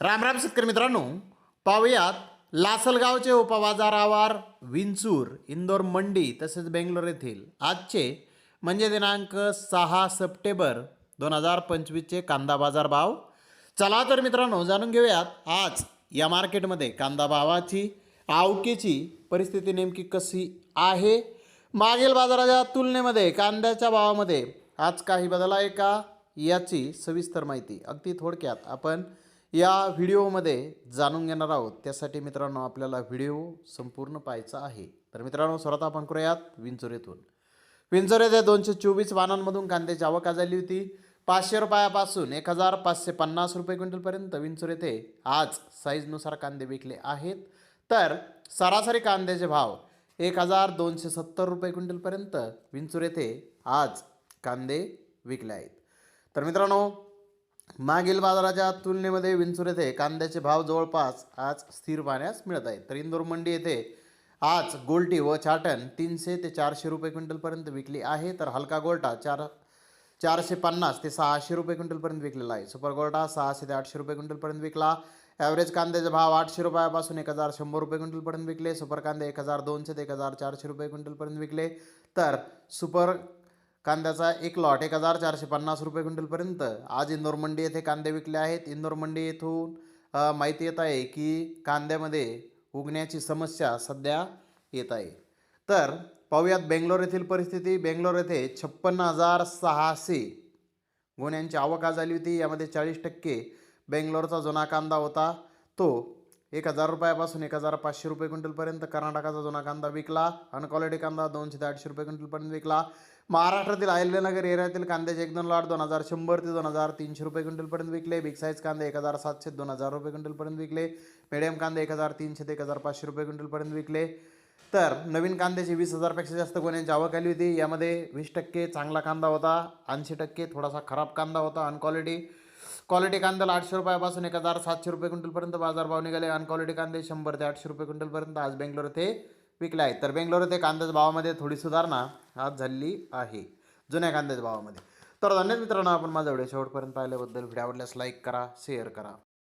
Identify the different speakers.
Speaker 1: राम राम शेतकरी मित्रांनो. पाहूयात लासलगावचे उपबाजारावर विंचूर इंदोर मंडी तसेच बेंगलोर येथील आजचे म्हणजे दिनांक सहा सप्टेंबर दोन हजार पंचवीसचे कांदा बाजार भाव. चला तर मित्रांनो जाणून घेऊयात आज या मार्केटमध्ये कांदा भावाची आवकेची परिस्थिती नेमकी कशी आहे? मागील बाजाराच्या तुलनेमध्ये कांद्याच्या भावामध्ये आज काही बदल आहे का? याची सविस्तर माहिती अगदी थोडक्यात आपण या व्हिडिओमध्ये जाणून घेणार आहोत. त्यासाठी मित्रांनो आपल्याला व्हिडिओ संपूर्ण पाहायचा आहे. तर मित्रांनो स्वतः आपण करूयात विंचुरेतून. येथून या दोनशे चोवीस वाहनांमधून कांद्याची आवक झाली होती. पाचशे रुपयापासून एक हजार पाचशे पन्नास रुपये क्विंटलपर्यंत विंचुर येथे आज साईजनुसार कांदे विकले आहेत. तर सरासरी कांद्याचे भाव एक हजार दोनशे सत्तर रुपये क्विंटलपर्यंत विंचूर येथे आज कांदे विकले आहेत. तर मित्रांनो मागील बाजाराच्या तुलनेमध्ये विंचूर येथे कांद्याचे भाव जवळपास आज स्थिर पाहण्यास मिळत आहेत. तर इंदोर मंडी येथे आज गोल्टी व चाटण तीनशे ते चारशे रुपये क्विंटलपर्यंत विकली आहे. तर हलका गोल्टा चार चारशे पन्नास ते सहाशे रुपये क्विंटलपर्यंत विकलेला आहे. सुपर गोल्टा सहाशे ते आठशे रुपये क्विंटलपर्यंत विकला. ॲव्हरेज कांद्याचे भाव आठशे रुपयापासून एक हजार शंभर रुपये क्विंटलपर्यंत विकले. सुपर कांदे एक हजार दोनशे ते एक हजार चारशे रुपये क्विंटलपर्यंत विकले. तर सुपर कांद्याचा एक लॉट एक हजार चारशे पन्नास रुपये क्विंटलपर्यंत. आज इंदोर मंडी येथे कांदे विकले आहेत. इंदोर मंडी येथून माहिती येत आहे की कांद्यामध्ये उगण्याची समस्या सध्या येत आहे. तर पाहूयात बेंगलोर येथील परिस्थिती. बेंगलोर येथे छप्पन्न हजार सहाशे गुन्ह्यांची आवक आज झाली होती. यामध्ये चाळीस टक्के बेंगलोरचा जुना कांदा होता. तो एक हजार रुपयापासून एक हजार पाचशे रुपये क्विंटलपर्यंत कर्नाटकाचा जुना कांदा विकला. अनक्वालिटी कांदा दोनशे ते आठशे रुपये क्विंटलपर्यंत विकला. महाराष्ट्रातील अहिल्यानगर एरियातील कांद्याचे एक दोन लाट दोन हजार शंभर ते दोन हजार तीनशे रुपये क्विंटलपर्यंत विकले. बिग साईज कांदे एक हजार सातशे दोन हजार रुपये क्विंटलपर्यंत विकले. मिडियम कांदे एक हजार तीनशे ते एक हजार पाचशे रुपये क्विंटलपर्यंत विकले. तर नवीन कांद्याची वीस हजारपेक्षा जास्त गुन्ह्यांची आवक आली होती. यामध्ये वीस टक्के चांगला कांदा होता ऐंशी टक्के थोडासा खराब कांदा होता अनक्वालिटी. क्वालिटी कांद्याला आठशे रुपयापासून एक हजार सातशे रुपये क्विंटलपर्यंत बाजारभाव निघाले अनक्वालिटी कांदे शंभर ते आठशे रुपये क्विंटलपर्यंत आज बेंगलोर येथे विकले आहेत. तर बेंगलोर येथे कांद्याच्या भावामध्ये थोडी सुधारणा आज झालेली आहे. जुन्या कांद्याच्या भावामध्ये. तर धन्यवाद मित्रांनो आपण माझा व्हिडिओ शेवटपर्यंत पाहिल्याबद्दल. व्हिडिओ आवडल्यास लाईक करा शेअर करा.